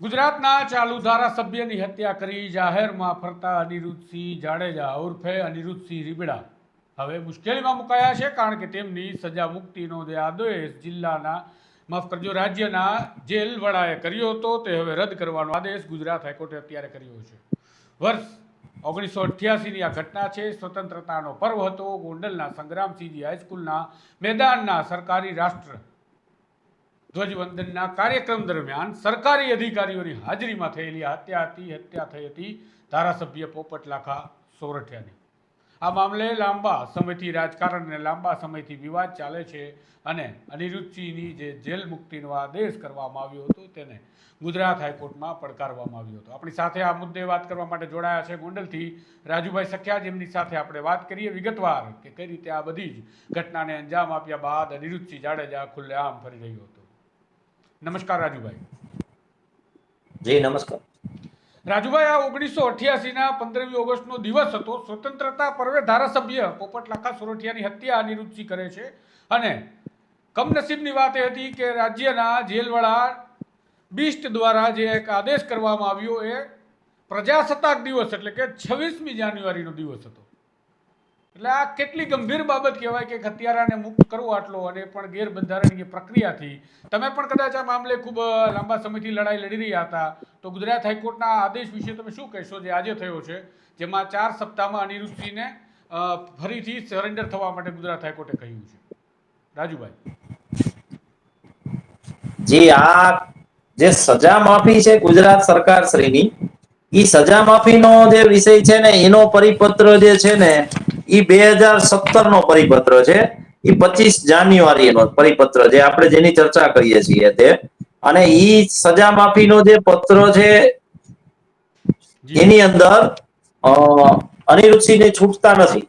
ગુજરાતના ચાલુ ધારાસભ્યની હત્યા કરી જાહેરમાં ફરતા અનિરુદ્ધસિંહ જાડેજા ઉર્ફે અનિરુદ્ધસિંહ રીબડા. હવે મુશ્કેલીમાં મુકાયા છે કારણ કે તેમની સજા મુક્તિનો જે આદેશ જિલ્લાના, માફ કરજો, રાજ્યના જેલ વડાએ કર્યો હતો તે હવે રદ કરવાનો આદેશ ગુજરાત હાઈકોર્ટે અત્યારે કર્યો છે. વર્ષ ઓગણીસો અઠ્યાસીની આ ઘટના છે. સ્વતંત્રતાનો પર્વ હતો. ગોંડલના સંગ્રામસિંહજી હાઈસ્કૂલના મેદાનના સરકારી રાષ્ટ્ર ધ્વજવંદનના કાર્યક્રમ દરમિયાન સરકારી અધિકારીઓની હાજરીમાં થયેલી હત્યા હતી, હત્યા થઈ હતી ધારાસભ્ય પોપટલાખા સોરઠિયાની. આ મામલે લાંબા સમયથી રાજકારણ અને લાંબા સમયથી વિવાદ ચાલે છે અને અનિરુદ્ધસિંહની જે જેલ મુક્તિનો આદેશ કરવામાં આવ્યો હતો તેને ગુજરાત હાઈકોર્ટમાં પડકારવામાં આવ્યો હતો. આપણી સાથે આ મુદ્દે વાત કરવા માટે જોડાયા છે ગોંડલથી રાજુભાઈ સખ્યા, જેમની સાથે આપણે વાત કરીએ વિગતવાર કે કઈ રીતે આ બધી જ ઘટનાને અંજામ આપ્યા બાદ અનિરુદ્ધસિંહ જાડેજા ખુલ્લેઆમ ફરી રહ્યો હતો. નમસ્કાર રાજુભાઈ. જી નમસ્કાર. રાજુભાઈ આ ઓગણીસો અઠ્યાસીના પંદરમી ઓગસ્ટનો દિવસ હતો. સ્વતંત્રતા પર્વે ધારાસભ્ય પોપટ લાખા સોરઠિયાની હત્યા અનિરુદ્ધસિંહ કરે છે. અને કમનસીબની વાત એ હતી કે રાજ્યના જેલવાળા બિસ્ટ દ્વારા જે એક આદેશ કરવામાં આવ્યો એ પ્રજાસત્તાક દિવસ એટલે કે છવ્વીસમી જાન્યુઆરીનો દિવસ હતો. એટલે આ કેટલી ગંભીર બાબત કહેવાય કે હત્યારાને મુક્ત કરવો આટલો અને પણ ગેરબંધારણીય પ્રક્રિયાથી. તમે પણ કદાચ આ મામલે ખૂબ લાંબા સમયથી લડાઈ લડી રહ્યા હતા. તો ગુજરાત હાઈકોર્ટના આદેશ વિશે તમે શું કહેશો જે આજે થયો છે? જેમાં ચાર સપ્તાહમાં અનિરુદ્ધસિંહને ફરીથી સરેન્ડર થવા માટે ગુજરાત હાઈકોર્ટે કહ્યું છે. રાજુભાઈ. જી, આ જે સજા માફી છે ગુજરાત સરકાર શ્રીની ઈ સજા માફીનો જે વિષય છે ને, એનો પરિપત્ર જે છે ને ઈ બે હજાર સત્તર નો પરિપત્ર છે. એ પચીસ જાન્યુઆરી નો પરિપત્ર જે આપણે જેની ચર્ચા કરીએ છીએ તે. અને ઈ સજા માફીનો જે પત્ર છે એની અંદર અનિરુદ્ધસિંહને છૂટતા નથી.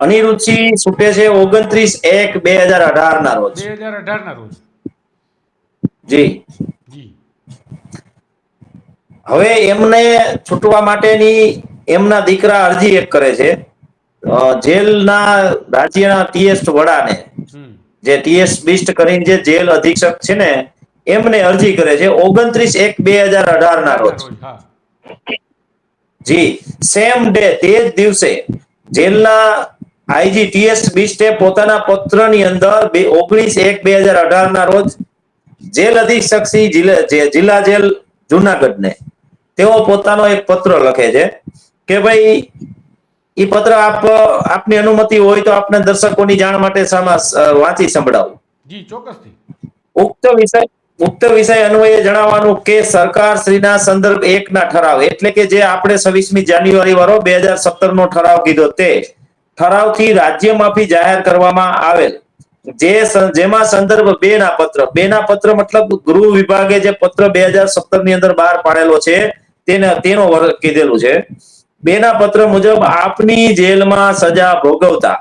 અનિરુદ્ધસિંહ છૂટે છે ઓગણત્રીસ એક બે હજાર અઢાર ના રોજ. બે હજાર અઢારના રોજ. જી. જી. હવે એમને છૂટવા માટેની એમના દીકરા અરજી એક કરે છે. જેલના રાજ્યના ટીએસ વડાને જે ટીએસ બિસ્ટ કરીને જે જેલ અધિક્ષક છે ને એમને અરજી કરે છે ઓગણત્રીસ એક બે હજાર અઢાર ના રોજ જી સેમ ડે તે જ દિવસે જેલના આઈજી ટીએસ બિસ્ટે પોતાના પત્રની અંદર ઓગણીસ એક બે હજાર અઢાર ના રોજ જેલ અધિક્ષક શ્રી જિલ્લા જે- જિલ્લા જેલ જુનાગઢને તેઓ પોતાનો એક પત્ર લખે છે. કે ભાઈ એ પત્ર આપ આપની અનુમતિ હોય તો આપને દર્શકોની જાણ માટે વાંચી સંભળાવું. જી ચોક્કસથી. ઉક્ત વિષય ઉક્ત વિષય અન્વયે જણાવવાનું કે સરકાર શ્રીના સંદર્ભ એક ના ઠરાવ એટલે કે જે આપણે છવ્વીસમી જાન્યુઆરી વાળો બે હજાર સત્તર નો ઠરાવ કીધો તે ઠરાવથી રાજ્ય માફી જાહેર કરવામાં આવેલ. જે જેમાં સંદર્ભ બે ના પત્ર બે ના પત્ર મતલબ ગૃહ વિભાગે જે પત્ર બે હજાર સત્તરની અંદર બહાર પાડેલો છે તેને તેનો વર્ગ કીધેલું છે. બે ના પત્ર મુજબ આપની જેલમાં સજા ભોગવતા.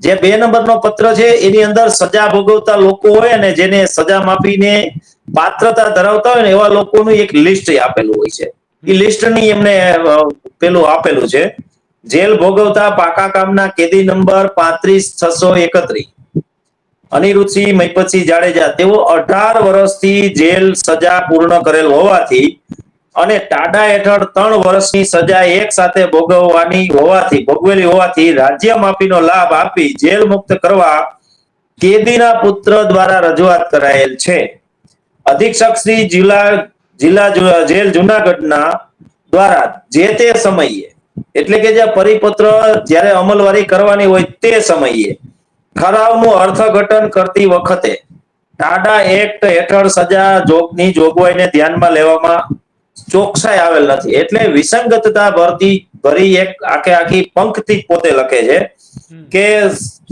જે બે નંબરનો પત્ર છે, એની અંદર સજા ભોગવતા લોકો હોય અને જેને સજા માફીને પાત્રતા ધરાવતા હોય ને એવા લોકોનું એક લિસ્ટ આપેલું હોય છે. એ લિસ્ટની એમને પેલું આપેલું છે. જેલ ભોગવતા પાકા કામના કેદી નંબર પાંત્રીસ છસો એકત્રીસ. અનિરુદ્ધસિંહ મહિપતસિંહ જાડેજા, તેઓ અઢાર વર્ષથી જેલ સજા પૂર્ણ કરેલ હોવાથી અને ટાડા હેઠળ ત્રણ વર્ષની સજા એક સાથે ભોગવવાની હોવાથી, ભોગવેલી હોવાથી રાજ્ય માફીનો લાભ આપી જેલ મુક્ત કરવા કેદીના પુત્ર દ્વારા રજૂઆત કરાયેલ છે. અધિક્ષક શ્રી જિલ્લા જિલ્લા જેલ જુનાગઢના દ્વારા જે તે સમયે, એટલે કે જે પરિપત્ર જ્યારે અમલવારી કરવાની હોય તે સમયે, ઠરાવનું અર્થઘટન કરતી વખતે ટાડા એક્ટ હેઠળ સજા જોગની જોગવાઈને ધ્યાનમાં લેવામાં ચોકસાઈ આવેલ નથી. એટલે વિસંગતતા ભરતી ભરી એક આખે આખી પંક્તિ પોતે લખે છે કે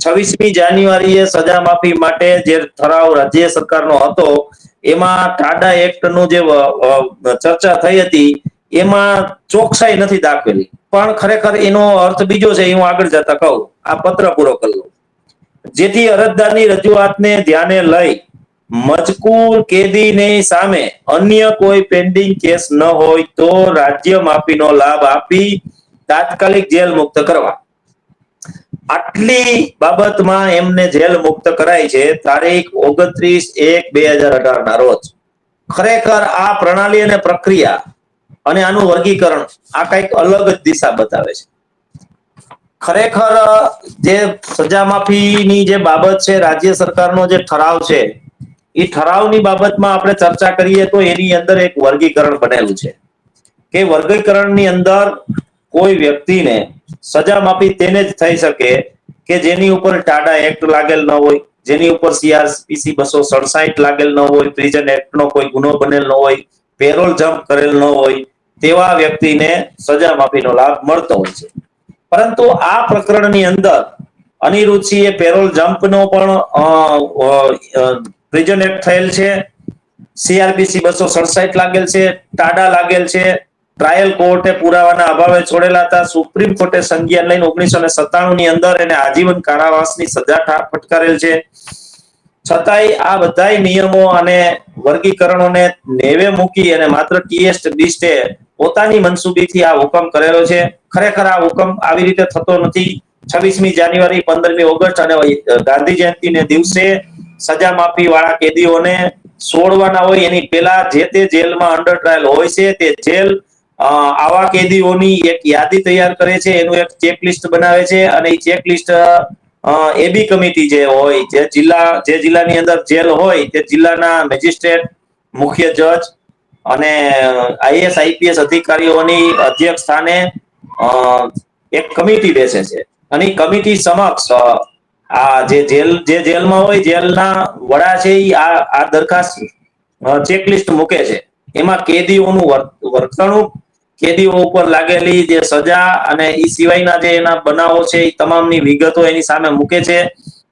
છવ્વીસમી જાન્યુઆરીએ સજા માફી માટે જે ઠરાવ રાજ્ય સરકારનો હતો એમાં ટાડા એક્ટનું જે અ, અ, ચર્ચા થઈ હતી એમાં ચોકસાઈ નથી દાખવેલી. પણ ખરેખર એનો અર્થ બીજો છે એ હું આગળ જતા કહું. આ પત્ર પૂરો કરી લઉં. જેથી અરજદારની રજૂઆતને ધ્યાને લઈ મજકૂર કેદીની સામે અન્ય કોઈ પેન્ડિંગ કેસ ન હોય તો રાજ્ય માફીનો લાભ આપી તાત્કાલિક જેલ મુક્ત કરવા. આટલી બાબતમાં એમને જેલ મુક્ત કરાઈ છે તારીખ ઓગણત્રીસ એક બે હજાર અઢાર ના રોજ. ખરેખર આ પ્રણાલી અને પ્રક્રિયા અને આનું વર્ગીકરણ આ કંઈક અલગ જ દિશા બતાવે છે. ખરેખર જે સજા માફીની જે બાબત છે રાજ્ય સરકારનો જે ઠરાવ છે એ ઠરાવની બાબતમાં આપણે ચર્ચા કરીએ તો એની અંદર એક વર્ગીકરણ બનેલું છે. કે વર્ગીકરણની અંદર કોઈ વ્યક્તિને સજા માપી તેને જ થઈ શકે કે જેની ઉપર ટાડા એક્ટ લાગેલ ન હોય, જેની ઉપર સીઆરપીસી બસો સડસાઠ લાગેલ ન હોય, પ્રિઝન એક્ટ નો કોઈ ગુનો બનેલ ન હોય, પેરોલ જમ્પ કરેલ ન હોય, તેવા વ્યક્તિને સજા માફીનો લાભ મળતો હોય છે. પરંતુ આ પ્રકરણની અંદર અનિરુચિએ પેરોલ જમ્પનો પણ પ્રિઝન થયેલ છે. સીઆરબીસી બસો સડસઠ લાગેલ છે. ટાડા લાગેલ છે. ટ્રાયલ કોર્ટે પુરાવાના અભાવે છોડેલા હતા. સુપ્રીમ કોર્ટે સંજ્ઞાન લઈને ઓગણીસો ને સત્તાણું ની અંદર એને આજીવન કારાવાસની સજા ફટકારેલ છે. છતાંય આ બધા નિયમો અને વર્ગીકરણોને નેવે મૂકી અને માત્ર ટીએસ ડિસ્ટે પોતાની મનસુબીથી આ હુકમ કરેલો છે. ખરેખર આ હુકમ આવી રીતે થતો નથી. છવ્વીસમી જાન્યુઆરી, પંદરમી ઓગસ્ટ અને ગાંધી જયંતિને દિવસે સજા માફી વાળા કેદીઓને છોડવાના હોય, એની પેલા જે તે જેલમાં અંડર ટ્રાયલ હોય છે, તે જેલ આવા કેદીઓની એક યાદી તૈયાર કરે છે, એનું એક ચેકલિસ્ટ બનાવે છે અને એ ચેકલિસ્ટ એબી કમિટી જે હોય, જે જિલ્લા, જે જિલ્લાની અંદર જેલ હોય, તે જિલ્લાના મેજિસ્ટ્રેટ, મુખ્ય જજ અને આઈએસ, આઈપીએસ અધિકારીઓની અધ્યક્ષ સ્થાને એક કમિટી બેસે છે. અને કમિટી સમક્ષ આ જે જેલ, જે જેલમાં હોય, જેલના વડા છે એ આ આ દરખાસ્ત ચેકલિસ્ટ મૂકે છે. એમાં કેદીઓનું વર્તણૂક, કેદીઓ ઉપર લાગેલી જે સજા અને એ સિવાયના જે એના બનાવો છે એ તમામની વિગતો એની સામે મૂકે છે.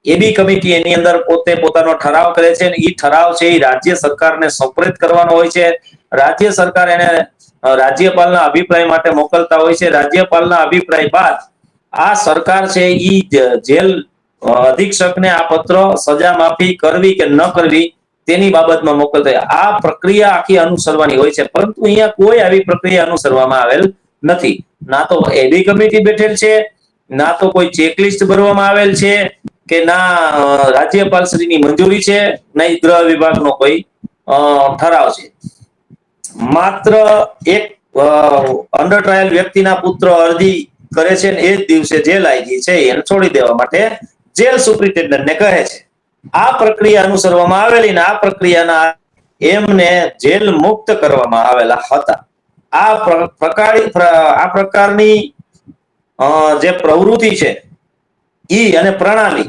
એબી કમિટી એની અંદર પોતે પોતાનો ઠરાવ કરે છે અને એ ઠરાવ છે એ રાજ્ય સરકારને સંપ્રેત કરવાનો હોય છે. રાજ્ય સરકાર એને રાજ્યપાલના અભિપ્રાય માટે મોકલતા હોય છે. રાજ્યપાલના અભિપ્રાય બાદ આ સરકાર છે એ જેલ અધિક્ષકને આ પત્ર સજા માફી કરવી કે ન કરવી તેની બાબતમાં મોકલતા આ પ્રક્રિયા આખી અનુસરવાની હોય છે, પરંતુ અહીંયા કોઈ આવી પ્રક્રિયા અનુસરવામાં આવેલ નથી. ના તો એબી કમિટી બેઠેલ છે, ના તો કોઈ ચેકલિસ્ટ ભરવામાં આવેલ છે કે ના રાજ્યપાલ શ્રીની મંજૂરી છે, નહીં ગૃહ વિભાગનો કોઈ ઠરાવ છે. માત્ર એક અંડર ટ્રાયલ વ્યક્તિના પુત્ર અરજી કરે છે ને એ જ દિવસે જેલ આઈજી છે એને છોડી દેવા માટે જેલ સુપ્રિન્ટેન્ડન્ટને કહે છે. આ પ્રક્રિયા અનુસરવામાં આવેલી ને આ પ્રક્રિયાના એમને જેલ મુક્ત કરવામાં આવેલા હતા. આ પ્ર- પ્રકારી આ પ્રકારની જે પ્રવૃત્તિ છે, ઈ અને પ્રણાલી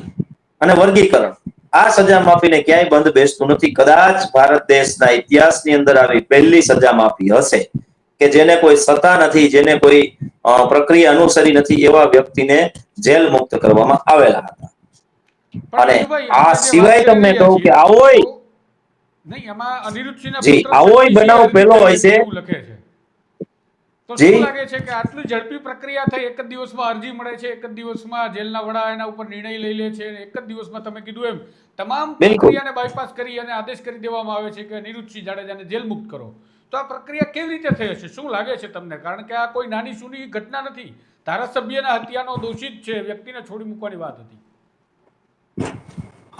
અને વર્ગીકરણ, આ સજા માફીને ક્યાંય બંધ બેસતું નથી. કદાચ ભારત દેશના ઇતિહાસની અંદર આવી પહેલી સજા માફી હશે. કે જેને કોઈ સત્તા નથી જેને કોઈ પ્રક્રિયા અનુસરી નથી એવા વ્યક્તિને જેલ મુક્ત કરવામાં આવેલા હતા અને આ સિવાય તમને કહું કે અનિરુદ્ધસિંહના જી, આવો બનાવ પેલો હોય છે. જી. લાગે છે કે આટલી ઝડપી પ્રક્રિયા થઈ એક જ દિવસમાં અરજી મળે છે એક જ દિવસમાં જેલના વડા એના ઉપર નિર્ણય લઈ લે છે એક જ દિવસમાં તમે કીધું એમ તમામ. પ્રક્રિયાને બાયપાસ કરી અને આદેશ કરી દેવામાં આવે છે કે અનિરુદ્ધસિંહ જાડેજાને જેલ મુક્ત કરો તો આ પ્રક્રિયા કેવી રીતે થઈ હશે? શું લાગે છે તમને? કારણ કે આ કોઈ નાની સૂની ઘટના નથી. ધારાસભ્યના હત્યાનો દોષિત છે, વ્યક્તિને છોડી મૂકવાની વાત હતી.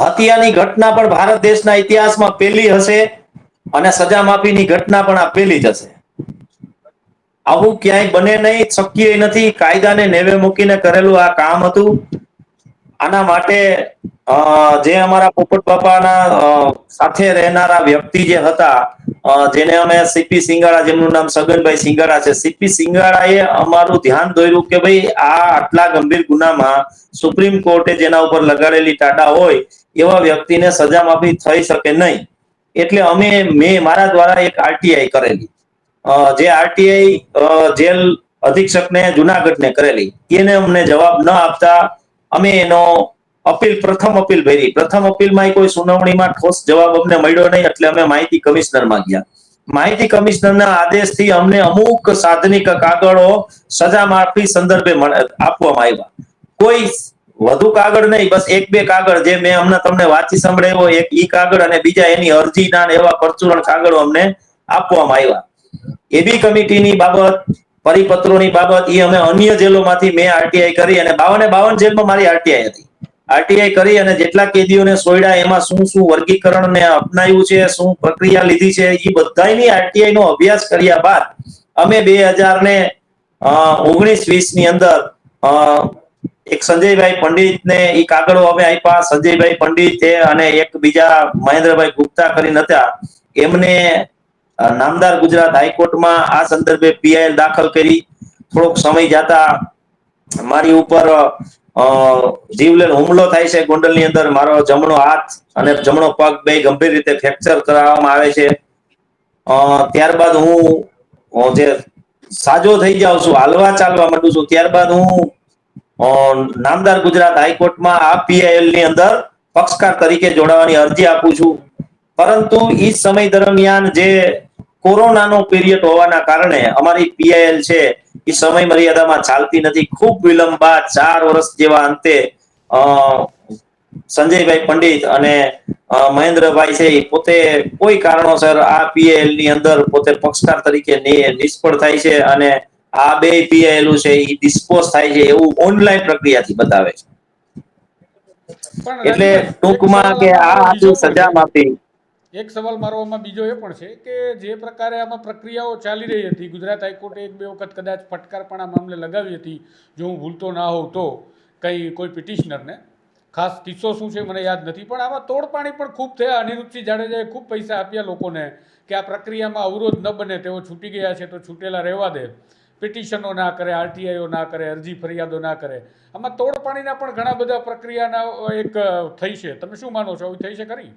હત્યાની ઘટના પણ ભારત દેશના ઇતિહાસમાં પહેલી હશે અને સજા માફીની ઘટના પણ આ પહેલી જ હશે. આવું ક્યાંય બને નહીં, શક્ય નથી. કાયદાને નેવે મૂકીને કરેલું આ કામ હતું. આના માટે જે અમારા પોપટ બાપાના સાથે રહેનારા વ્યક્તિ જે હતા જેને અમે સીપી સિંગાળા જેમનું નામ સગનભાઈ સિંગાળા છે, સીપી સિંગાળાએ અમારું ધ્યાન દોર્યું કે ભાઈ આ આટલા ગંભીર ગુનામાં સુપ્રીમ કોર્ટે જેના ઉપર લગાડેલી ટાટા હોય, એવા વ્યક્તિને સજા માફી થઈ શકે નહીં. એટલે અમે, મેં મારા દ્વારા એક આરટીઆઈ કરેલી. જે આરટીઆઈ જેલ અધિક્ષકને જુનાગઢને કરેલી. એને અમને જવાબ ન આપતા અમે એનો અપીલ, પ્રથમ અપીલ ભરી. પ્રથમ અપીલમાં કોઈ સુનાવણીમાં ઠોસ જવાબ અમને મળ્યો નહીં, એટલે અમે માહિતી કમિશનરમાં ગયા. માહિતી કમિશનરના આદેશથી અમને અમુક સાધનિક કાગળો સજા માફી સંદર્ભે આપવામાં આવ્યા. કોઈ વધુ કાગળ નહીં, બસ એક બે કાગળ જે મેં અમને તમને વાંચી સંભળાવ્યો, એક ઈ કાગળ અને બીજા એની અરજીના એવા પરચુરણ કાગળો અમને આપવામાં આવ્યા. એબી કમિટીની બાબત પરિપત્રોની બાબત એ અમે અન્ય જેલોમાંથી મેં આરટીઆઈ કરી અને બાવને બાવન જેલમાં મારી આરટીઆઈ હતી. આરટીઆઈ કરી અને જેટલા કેદીઓને સોયડા, એમાં શું શું વર્ગીકરણ ને અપનાવ્યું છે, શું પ્રક્રિયા લીધી છે એ બધાની આરટીઆઈ નો અભ્યાસ કર્યા બાદ અમે બે હજાર ને ઓગણીસ વીસની અંદર એક સંજયભાઈ પંડિત ને એ કાગળો અમે આપ્યા. સંજયભાઈ પંડિત અને એક બીજા મહેન્દ્રભાઈ ગુપ્તા કરીને હતા. એમને નામદાર ગુજરાત હાઈકોર્ટમાં આ સંદર્ભે પીઆઈએલ દાખલ કરી. થોડોક સમય જતા મારી ઉપર જીવલેણ હુમલો થાય છે. ગોંડલની અંદર મારો જમણો હાથ અને જમણો પગ બે ગંભીર રીતે ફ્રેક્ચર કરાવવામાં આવે છે. ત્યારબાદ હું જે સાજો થઈ જાઉં છું, હાલવા ચાલવા માંડું છું, ત્યારબાદ હું નામદાર ગુજરાત હાઈકોર્ટમાં આ પીઆઈએલની અંદર પક્ષકાર તરીકે જોડાવાની અરજી આપું છું. પરંતુ એ સમય દરમિયાન જે કોરોનાનો પીરિયડ હોવાના કારણે અમારી પીઆઈએલ છે એ સમય મર્યાદામાં ચાલતી નથી ખૂબ વિલંબ બાદ ચાર વર્ષ જેવા અંતે સંજયભાઈ પંડિત અને મહેન્દ્રભાઈ છે એ પોતે કોઈ કારણોસર આ પીએલની અંદર પોતે પક્ષકાર તરીકે નિષ્ફળ થાય છે અને આ બે પીએલ છે એ ડિસ્પોઝ થાય છે એવું ઓનલાઈન પ્રક્રિયાથી બતાવે છે એટલે ટૂંકમાં કે આ સજા. માફી એક સવાલ મારો આમાં બીજો એ પણ છે કે જે પ્રકારે આમાં પ્રક્રિયાઓ ચાલી રહી હતી, ગુજરાત હાઈકોર્ટે એક બે વખત કદાચ ફટકાર પણ આ મામલે લગાવી હતી, જો હું ભૂલતો ના હોઉં તો કંઈ કોઈ પિટિશનરને. ખાસ કિસ્સો શું છે મને યાદ નથી, પણ આમાં તોડપાણી પણ ખૂબ થયા. અનિરુદ્ધસિંહ જાડેજાએ ખૂબ પૈસા આપ્યા લોકોને કે આ પ્રક્રિયામાં અવરોધ ન બને, તેઓ છૂટી ગયા છે તો છૂટેલા રહેવા દે. પિટિશનો ના કરે, આરટીઆઈઓ ના કરે, અરજી ફરિયાદો ના કરે. આમાં તોડપાણીના પણ ઘણા બધા પ્રક્રિયાના એક થઈ છે. તમે શું માનો છો? આવું થઈ છે ખરી?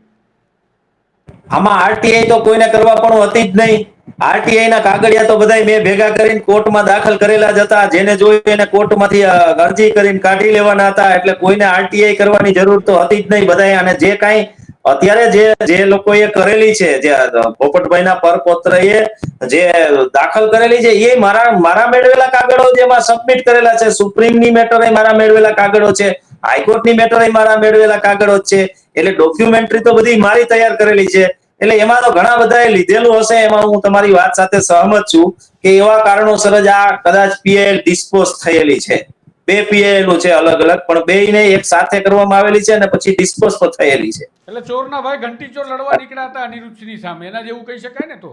આમાં આરટીઆઈ તો કોઈને કરવા પણ હતી જ નહીં. આરટીઆઈ ના કાગળિયા તો બધા મેં ભેગા કરીને કોર્ટમાં દાખલ કરેલા જ હતા. જેને જોયું એને કોર્ટમાંથી અરજી કરીને કાઢી લેવાના હતા. એટલે કોઈને આરટીઆઈ કરવાની જરૂર તો હતી જ નહીં બધા અને જે કાંઈ અત્યારે જે જે લોકોએ કરેલી છે, જે પોપટભાઈ ના પરપોત્ર એ જે દાખલ કરેલી છે, એ મારા મારા મેળવેલા કાગળો જેમાં સબમિટ કરેલા છે. સુપ્રીમની મેટરે મારા મેળવેલા કાગળો છે. હાઈકોર્ટની મેટરે મારા મેળવેલા કાગળો છે. એટલે ડોક્યુમેન્ટરી તો બધી મારી તૈયાર કરેલી છે. એટલે એમાં તો ઘણા બધાએ લીધેલું હશે એમાં હું તમારી વાત સાથે સહમત છું કે એવા કારણોસર જ આ કદાચ પીએલ ડિસ્પોઝ થયેલી છે. બે પીએલ છે અલગ અલગ પણ બેયને એક સાથે કરવામાં આવેલી છે અને પછી ડિસ્પોઝ પણ થયેલી છે. એટલે ચોરના ભાઈ ઘંટી ચોર લડવા નીકળ્યા હતા અનિરુદ્ધસિંહની સામે. એના જેવું કહી શકાય ને તો?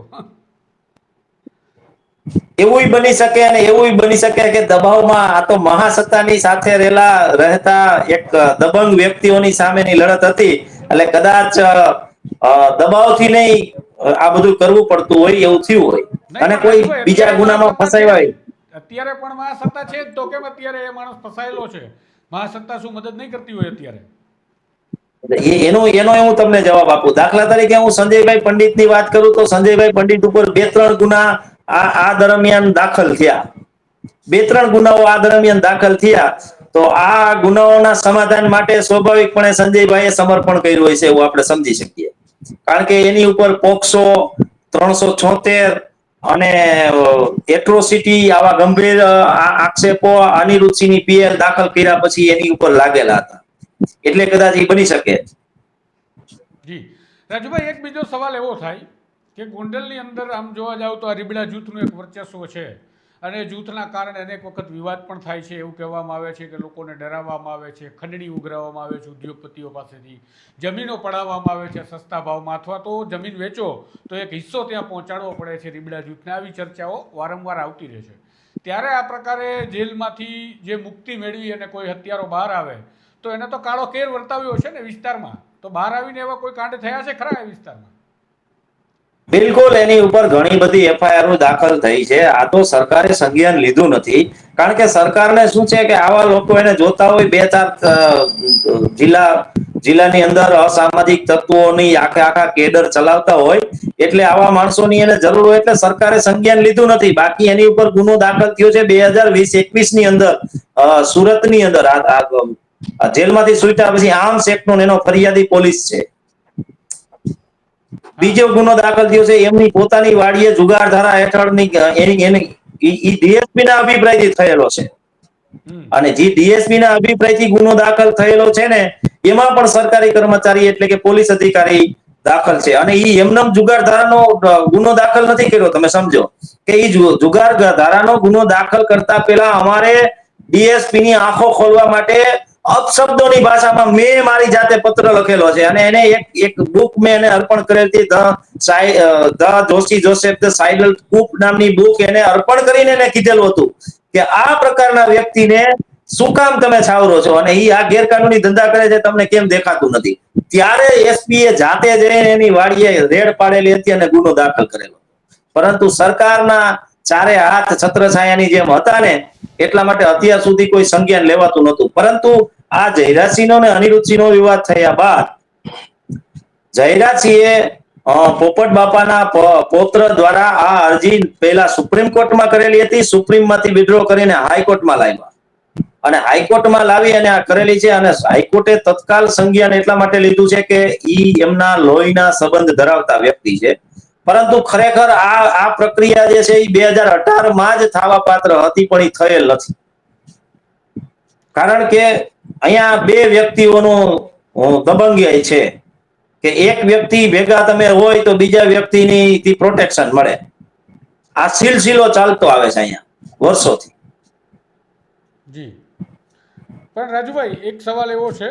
એવું બની શકે અને એવું બની શકે કે દબાવમાં આ તો મહાસત્તાની સાથે રહેલા રહેતા એક દબંગ વ્યક્તિઓની સામેની લડત હતી. એટલે કદાચ દબાવથી નહીં આ બધું કરવું પડતું હોય એવું થયું હોય. અને કોઈ બીજા ગુનામાં ફસાયા હોય. અત્યારે પણ મહાસત્તા છે તો કેમ અત્યારે એ માણસ ફસાયેલો છે? મહાસત્તા શું મદદ નહીં કરતી હોય અત્યારે? એનો એનો હું તમને જવાબ આપું. દાખલા તરીકે હું સંજયભાઈ પંડિતની વાત કરું તો સંજયભાઈ પંડિત ઉપર બે ત્રણ ગુના આ આ દરમિયાન દાખલ થયા. બે ત્રણ ગુનાઓ આ દરમિયાન દાખલ થયા. તો આ ગુનાઓના સમાધાન માટે સ્વાભાવિકપણે સંજયભાઈએ સમર્પણ કર્યું હોય છે એવું આપણે સમજી શકીએ. કારણ કે એની ઉપર પોક્સો ત્રણસો છોતેર અને એટ્રોસિટી આવા ગંભીર આક્ષેપો અનિરુદ્ધસિંહની પીએલ દાખલ કર્યા પછી એની ઉપર લાગેલા હતા. એટલે કદાચ એ બની શકે. જી. રાજુભાઈ, એક બીજો સવાલ એવો થાય કે ગોંડલની અંદર આમ જોવા જાવ તો આ રીબડા જૂથનું એક વર્ચસ્વ છે. અને જૂથના કારણે અનેક વખત વિવાદ પણ થાય છે, એવું કહેવામાં આવે છે કે લોકોને ડરાવવામાં આવે છે, ખંડણી ઉઘરાવવામાં આવે છે ઉદ્યોગપતિઓ પાસેથી, જમીનો પડાવવામાં આવે છે સસ્તા ભાવમાં અથવા તો જમીન વેચો તો એક હિસ્સો ત્યાં પહોંચાડવો પડે છે, રીબડા જૂથને આવી ચર્ચાઓ વારંવાર આવતી રહે છે. ત્યારે આ પ્રકારે જેલમાંથી જે મુક્તિ મેળવી અને કોઈ હત્યારો બહાર આવે, તો એને તો કાળો કેર વર્તાવ્યો છે ને વિસ્તારમાં? તો બહાર આવીને એવા કોઈ કાંડ થયા છે ખરા એ વિસ્તારમાં? બિલકુલ એની ઉપર ઘણી બધી એફઆઈઆર દાખલ થઈ છે. આ તો સરકારે સંજ્ઞાન લીધું નથી. કારણ કે સરકારને શું છે કે આવા લોકો એને જોતા હોય બે ચાર જિલ્લા, જિલ્લાની અંદર અસામાજિક તત્વોની આખા આખા કેડર ચલાવતા હોય, એટલે આવા માણસોની એને જરૂર હોય એટલે સરકારે સંજ્ઞાન લીધું નથી. બાકી એની ઉપર ગુનો દાખલ થયો છે બે હજાર વીસ એકવીસની અંદર સુરતની અંદર. જેલમાંથી છૂટ્યા પછી આર્મ્સ એક્ટનો એનો ફરિયાદી પોલીસ છે. બીજો ગુનો દાખલ થયો છે એમની પોતાની વાડીએ જુગાર ધારા હેઠળની એની ડીએસપી ના અભિપ્રાયથી થયેલો છે. અને જે ડીએસપી ના અભિપ્રાયથી ગુનો દાખલ થયેલો છે ને એમાં પણ સરકારી કર્મચારી એટલે કે પોલીસ અધિકારી દાખલ છે. અને ઈ એમનેમ જુગાર ધારાનો ગુનો દાખલ નથી કર્યો તમે સમજો. કે એ જુગાર ધારાનો ગુનો દાખલ કરતા પહેલા અમારે ડીએસપી ની આંખો ખોલવા માટે અપશબ્દોની ભાષામાં મેં મારી જાતે પત્ર લખેલો છે અને એને એક એક બુક મેં એને અર્પણ કરેલ હતી, the the Joshi Joseph the silent cook નામની બુક એને અર્પણ કરીને એને કીધેલું હતું કે આ પ્રકારના વ્યક્તિને શું કામ તમે છાવરો છો? અને એ આ ગેરકાનૂની ધંધા કરે છે, તમને કેમ દેખાતું નથી? ત્યારે એસપી એ જાતે જઈને એની વાડીએ રેડ પાડેલી હતી અને ગુનો દાખલ કરેલો. પરંતુ સરકારના ચારે હાથ છત્રછાયાની જેમ હતા ને, એટલા માટે અત્યાર સુધી કોઈ સંજ્ઞાન લેવાતું નહોતું. પરંતુ આ જયરાજસિંહનો અને અનિરુદ્ધસિંહનો વિવાદ થયા બાદ જયરાજસિંહે પોપટ બાપાના પૌત્ર દ્વારા આ અરજી પહેલા સુપ્રીમ કોર્ટમાં કરેલી હતી. સુપ્રીમમાંથી વિડ્રો કરીને હાઈકોર્ટમાં લાવ્યા. અને હાઈકોર્ટમાં લાવી અને આ કરેલી છે અને હાઈકોર્ટે તત્કાલ સંજ્ઞાન એટલા માટે લીધું છે કે ઈ એમના લોહીના સંબંધ ધરાવતા વ્યક્તિ છે. પરંતુ ખરેખર આ આ પ્રક્રિયા જે છે એ બે હજાર અઢારમાં જ થવા પાત્ર હતી પણ એ થયેલ નથી. કારણ કે અહીંયા બે વ્યક્તિઓનું દબંગ્ય છે કે એક વ્યક્તિ ભેગા તમે હોય તો બીજા વ્યક્તિની પ્રોટેક્શન મળે. આ સિલસિલો ચાલતો આવે છે અહીંયા, વર્ષોથી. જી. પણ રાજુભાઈ, એક સવાલ એવો છે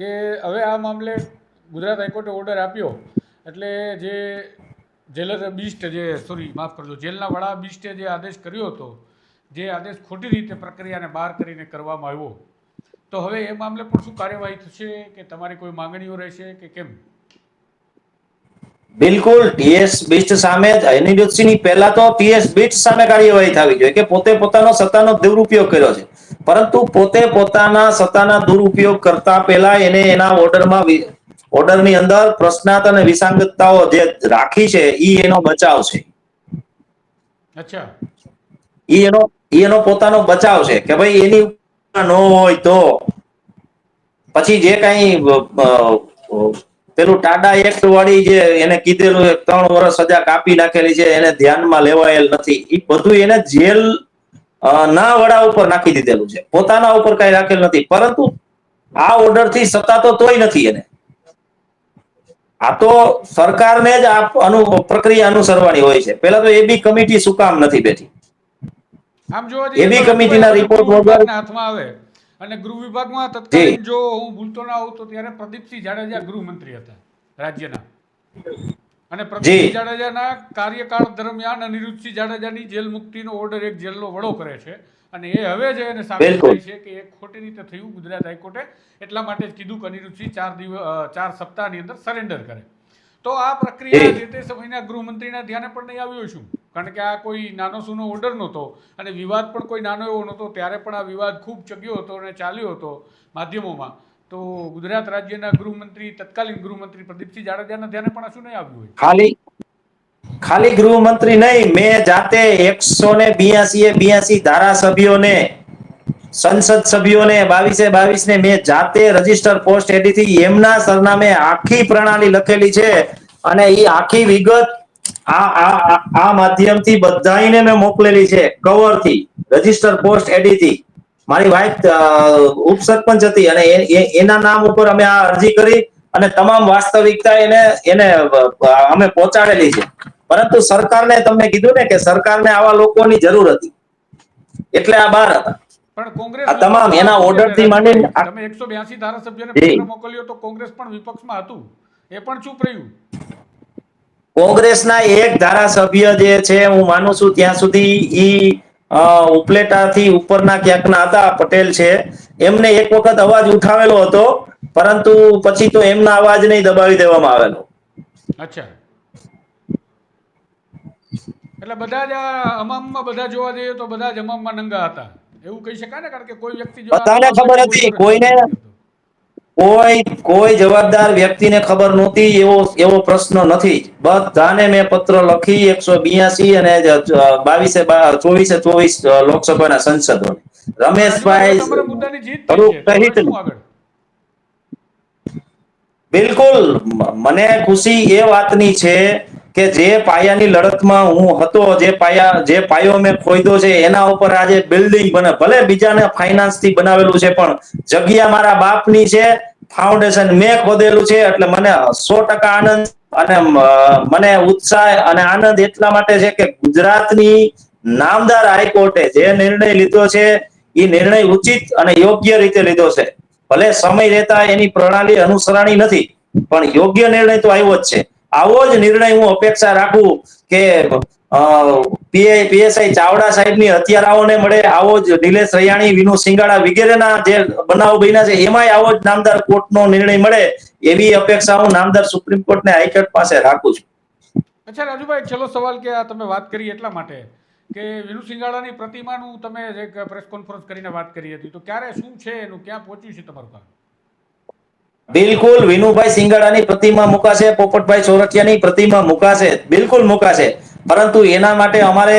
કે હવે આ મામલે ગુજરાત હાઈકોર્ટે ઓર્ડર આપ્યો એટલે જે જેલર બિસ્ટ જે સોરી માફ કરજો, જેલના વડા બિસ્ટે જે આદેશ કર્યો હતો જે આદેશ ખોટી રીતે પ્રક્રિયાને બહાર કરીને કરવામાં આવ્યો તો હવે એ મામલે પણ શું કાર્યવાહી થશે? કે તમારી કોઈ માંગણીઓ રહેશે કે કેમ? બિલકુલ ટીએસ બિસ્ટ સામે અનિરુદ્ધસિંહની પહેલા તો ટીએસ બિસ્ટ સામે કાર્યવાહી થવી જોઈએ કે પોતે પોતાનો સત્તાનો દુરુપયોગ કર્યો છે. પરંતુ પોતે પોતાના સત્તાના દુરુપયોગ કરતા પહેલા એને એના ઓર્ડરમાં ઓર્ડરની અંદર પ્રશ્નાર્થ અને વિસંગતતાઓ જે રાખી છે એ એનો બચાવ છે. અચ્છા. એ એનો એનો પોતાનો બચાવ છે કે ભાઈ એની ન હોય તો પછી જે કઈ પેલું ટાડા એક્ટ વાળી જે એને કીધેલું ત્રણ વર્ષ સજા કાપી નાખેલી છે, એને ધ્યાનમાં લેવાયેલ નથી. એ બધું એને જેલ ના વડા ઉપર નાખી દીધેલું છે. પોતાના ઉપર કઈ રાખેલ નથી. પરંતુ આ ઓર્ડરથી સત્તા તોય નથી એને. આ તો સરકારને જ આ પ્રક્રિયા અનુસરવાની હોય છે. પેલા તો એ બી કમિટી શું કામ નથી બેઠી? આમ જોવા એ બી તો કમિટીના રિપોર્ટ વગર- હાથમાં આવે. અને ગૃહ વિભાગમાં તત્કાલીન જો હું ભૂલતો ના હોઉં તો ત્યારે પ્રદીપસિંહ જાડેજા ગૃહમંત્રી હતા રાજ્યના. અને પ્રદીપસિંહ જાડેજાના કાર્યકાળ દરમિયાન અનિરુદ્ધસિંહ જાડેજાની જેલ મુક્તિનો ઓર્ડર એક જેલનો વડો કરે છે. અને એ હવે જે એને સાબિત થઈ છે કે એ ખોટી રીતે થયું ગુજરાત હાઈકોર્ટે એટલા માટે જ કીધું કે અનિરુદ્ધસિંહ ચાર દિવસ ચાર સપ્તાહની અંદર સરેન્ડર કરે. તો આ પ્રક્રિયા જે તે સમયના ગૃહમંત્રીના ધ્યાને પણ નહીં આવ્યું છું કારણ કે આ કોઈ નાનો સૂનો ઓર્ડર નહોતો અને વિવાદ પણ કોઈ નાનો એવો નહોતો. ત્યારે પણ આ વિવાદ ખૂબ ચગ્યો હતો અને ચાલ્યો હતો માધ્યમોમાં. તો ગુજરાત રાજ્યના ગૃહમંત્રી તત્કાલીન ગૃહમંત્રી પ્રદીપસિંહ જાડેજાના ધ્યાને પણ આ શું નહીં આવ્યું હોય. ખાલી ખાલી ગૃહમંત્રી નહીં મેં જાતે એકસો ને બિયાસી બિયાસી ધારાસભ્યોને સંસદ સભ્યોને બાવીસે બાવીસ ને મેં જાતે રજિસ્ટર પોસ્ટ એડીથી એમના સરનામે આખી પ્રણાલી લખેલી છે. અને એ આખી વિગત આ માધ્યમથી બધાને મેં મોકલેલી છે કવરથી રજિસ્ટર પોસ્ટ એડીથી મારી વાઈફ ઉપસરપંચ હતી અને એના નામ ઉપર અમે આ અરજી કરી અને તમામ વાસ્તવિકતા એને એને અમે પહોંચાડેલી છે. પરંતુ સરકારને તમને કીધું ને કે સરકારને આવા લોકોની જરૂર હતી. એટલે આ બાર હતા. પણ કોંગ્રેસ આ તમામ એના ઓર્ડરથી માંડીને તમે 182 ધારાસભ્યને પત્ર મોકલ્યો તો કોંગ્રેસ પણ વિપક્ષમાં હતું. એ પણ ચૂપ રહ્યું. કોંગ્રેસના એક ધારાસભ્ય જે છે હું માનું છું ત્યાં સુધી ઈ ઉપલેટાથી ઉપરના ક્યાંકના હતા પટેલ છે. એમને એક વખત અવાજ ઉઠાવેલો હતો પરંતુ પછી તો એમના અવાજ નહીં દબાવી દેવામાં આવેલો. અચ્છા. એટલે બધા જ અમામમાં બધા જોવા જઈએ તો બધા જ અમામમાં નંગા હતા. એવું કહી શકાય ને? કારણ કે કોઈ વ્યક્તિ જો બધાને ખબર હતી, કોઈને- કોઈ કોઈ જવાબદાર વ્યક્તિને ખબર નહોતી એવો એવો પ્રશ્ન નથી. બધાને મેં પત્ર લખી એકસો બિયાસી અને બાવીસે ચોવીસે ચોવીસ લોકસભાના સંસદોને. રમેશભાઈ સહિત બિલકુલ મને ખુશી એ વાતની છે કે જે પાયાની લડતમાં હું હતો, જે પાયા, જે પાયો મેં ખોઈદો છે, એના ઉપર આજે બિલ્ડિંગ બને. ભલે બીજાને ફાઇનાન્સથી બનાવેલું છે, પણ જગ્યા મારા બાપની છે ફાઉન્ડેશન મેં ખોદેલું છે, એટલે મને સો આનંદ અને મને ઉત્સાહ અને આનંદ એટલા માટે છે કે ગુજરાતની નામદાર હાઈકોર્ટે જે નિર્ણય લીધો છે એ નિર્ણય ઉચિત અને યોગ્ય રીતે લીધો છે. ભલે સમય રહેતા એની પ્રણાલી અનુસરાણી નથી, પણ યોગ્ય નિર્ણય તો આવ્યો જ છે. આવો જ નિર્ણય હું અપેક્ષા રાખું કે પીઆઈ પીએસઆઈ ચાવડા સાહેબની હત્યારાઓને મળે, આવો જ નિલેશ રૈયાણી, વિનુ સિંગાડા વગેરેના જે બનાવ બન્યા છે, એમાંય આવો જ નામદાર કોર્ટનો નિર્ણય મળે, એવી અપેક્ષા હું નામદાર સુપ્રીમ કોર્ટને હાઈકોર્ટ પાસે રાખું છું. અચ્છા, રાજુભાઈ, છેલ્લો સવાલ કે આ તમે વાત કરી એટલા માટે કે વિનુ સિંગાળાની પ્રતિમાનું તમે પ્રેસ કોન્ફરન્સ કરીને વાત કરી હતી, તો ક્યારે, શું છે એનું, ક્યાં પહોંચ્યું છે તમારું કામ? બિલકુલ વિનુભાઈ સિંગાડાની પ્રતિમા મુકાશે, પોપટભાઈ સોરઠિયાની પ્રતિમા મુકાશે, બિલકુલ મુકાશે. પરંતુ એના માટે અમારે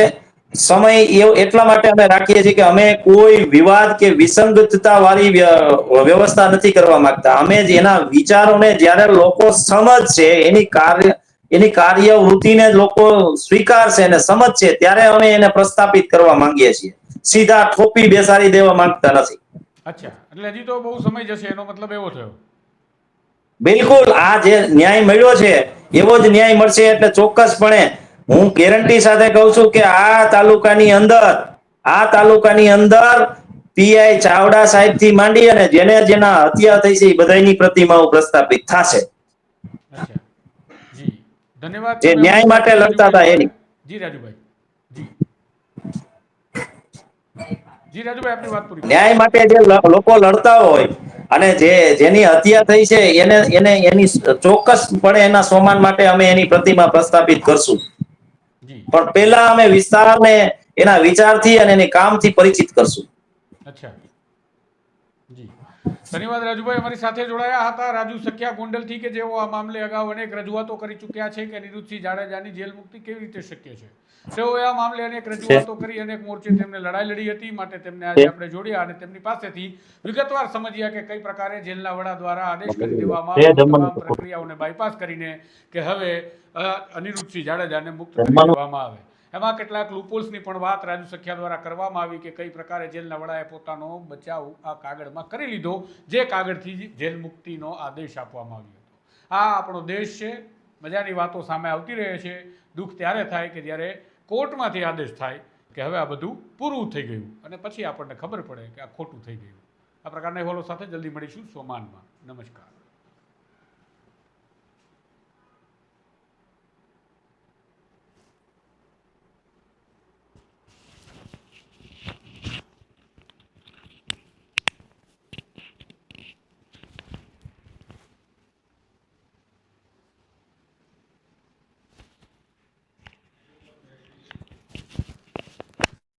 સમય એટલા માટે અમે રાખીએ છીએ કે અમે કોઈ વિવાદ કે વિસંગતતા વાળી વ્યવસ્થા નથી કરવા માંગતા. અમે એના વિચારોને જ્યારે લોકો સમજશે, એની કાર્ય, એની કાર્યવૃત્તિને લોકો સ્વીકારશે અને સમજશે, ત્યારે અમે એને પ્રસ્થાપિત કરવા માંગીએ છીએ. સીધા ઠોપી બેસાડી દેવા માંગતા નથી. અચ્છા. એટલે હજી તો બહુ સમય જશે, એનો મતલબ એવો થયો. બિલકુલ આ જે ન્યાય મળ્યો છે એવો જ ન્યાય મળશે એટલે ચોક્કસપણે હું ગેરંટી સાથે કહું છું કે આ તાલુકાની અંદર આ તાલુકાની અંદર પીઆઈ ચાવડા સાહેબથી માંડી અને જેને જેના હત્યા થઈ છે એ બધાની પ્રતિમાઓ પ્રસ્થાપિત થશે. ધન્યવાદ. જે ન્યાય માટે લડતા હતા એની. જી રાજુભાઈ. જી. જી રાજુભાઈ આપની વાત પૂરી ન્યાય માટે જે લોકો લડતા હોય અને જે જેની હત્યા થઈ છે એને એને એની ચોક્કસપણે એના સન્માન માટે અમે એની પ્રતિમા પ્રસ્થાપિત કરશું. પણ પહેલા અમે વિસ્તારને એના વિચારથી અને એની કામથી પરિચિત કરશું. અચ્છા. ધન્યવાદ રાજુભાઈ. અમારી સાથે જોડાયા હતા રાજુ સખ્યા ગોંડલથી કે જેઓ આ મામલે અગાઉ અનેક રજૂઆતો કરી ચૂક્યા છે કે નિરુદ્ધસિંહ જાડેજાની જેલ મુક્તિ કેવી રીતે શક્ય છે. તેઓએ આ મામલે અનેક રજૂઆતો કરી અનેક મોરચે તેમને લડાઈ લડી હતી માટે તેમને આજે આપણે જોડ્યા અને તેમની પાસેથી વિગતવાર સમજ્યા કે કઈ પ્રકારે જેલના વડા દ્વારા આદેશ કરી દેવામાં આવ્યો. તમામ પ્રક્રિયાઓને બાયપાસ કરીને કે હવે અનિરુદ્ધસિંહ જાડેજાને મુક્ત કરી દેવામાં આવે. એમાં કેટલાક લૂપોલ્સની પણ વાત રાજુ સખિયા દ્વારા કરવામાં આવી કે કઈ પ્રકારે જેલના વડાએ પોતાનો બચાવ આ કાગળમાં કરી લીધો, જે કાગળથી જેલ મુક્તિનો આદેશ આપવામાં આવ્યો હતો. આ આપણો દેશ છે, મજાની વાતો સામે આવતી રહે છે. દુઃખ ત્યારે થાય કે જ્યારે કોર્ટમાંથી આદેશ થાય કે હવે આ બધું પૂરું થઈ ગયું. અને પછી આપણને ખબર પડે કે આ ખોટું થઈ ગયું. આ પ્રકારના અહેવાલો સાથે જલ્દી મળીશું. સોમાનમાં નમસ્કાર.